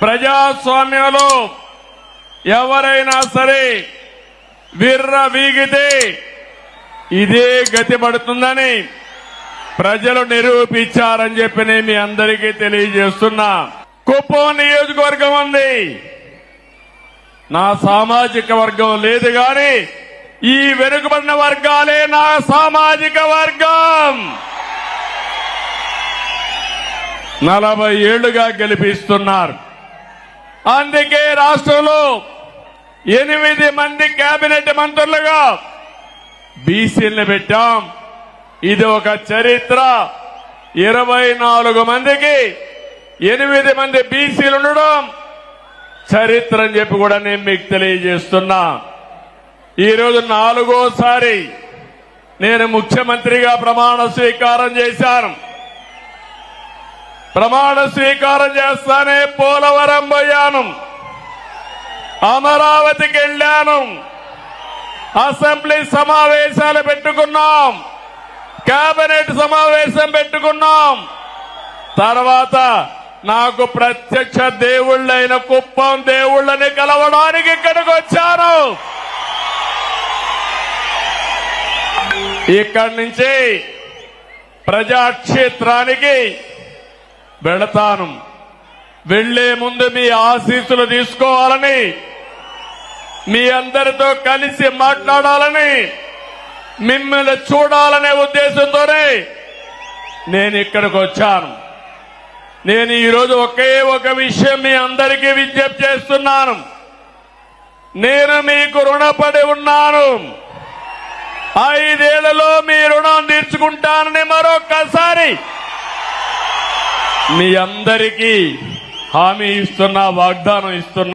ప్రజాస్వామ్యంలో ఎవరైనా సరే విర్ర వీగితే ఇదే గతి పడుతుందని ప్రజలు నిరూపించారని చెప్పి నేను మీ అందరికీ తెలియజేస్తున్నా. కుప్పం నియోజకవర్గం ఉంది. నా సామాజిక వర్గం లేదు గాని ఈ వెనుకబడిన వర్గాలే నా సామాజిక వర్గం. నలభై ఏళ్ళుగా గెలిపిస్తున్నారు. అందుకే రాష్ట్రంలో ఎనిమిది మంది కేబినెట్ మంత్రులుగా బీసీలను పెట్టాం. ఇది ఒక చరిత్ర. ఇరవై నాలుగు మందికి ఎనిమిది మంది బీసీలు ఉండడం చరిత్ర అని చెప్పి కూడా నేను మీకు తెలియజేస్తున్నా. ఈరోజు నాలుగోసారి నేను ముఖ్యమంత్రిగా ప్రమాణ స్వీకారం చేశాను. ప్రమాణ స్వీకారం చేస్తానే పోలవరం పోయాను. అమరావతికి వెళ్ళాను. అసెంబ్లీ సమావేశాలు పెట్టుకున్నాం. కేబినెట్ సమావేశం పెట్టుకున్నాం. తర్వాత నాకు ప్రత్యక్ష దేవుళ్ళైన కుప్పం దేవుళ్ళని కలవడానికి ఇక్కడికి వచ్చాను. ఇక్కడి నుంచి ప్రజాక్షేత్రానికి వెళతాను. వెళ్ళే ముందు మీ ఆశీస్సులు తీసుకోవాలని మీ అందరితో కలిసి మాట్లాడాలని మిమ్మల్ని చూడాలనే ఉద్దేశంతోనే నేను ఇక్కడికి వచ్చాను. నేను ఈరోజు ఒకే ఒక విషయం మీ అందరికీ విజ్ఞప్తి చేస్తున్నాను. నేను మీకు రుణపడి ఉన్నాను. ఐదేళ్ళలో మీ రుణం తీర్చుకుంటానని మరొక్కసారి మీ అందరికీ హామీ ఇస్తున్నా వాగ్దానం ఇస్తున్నా.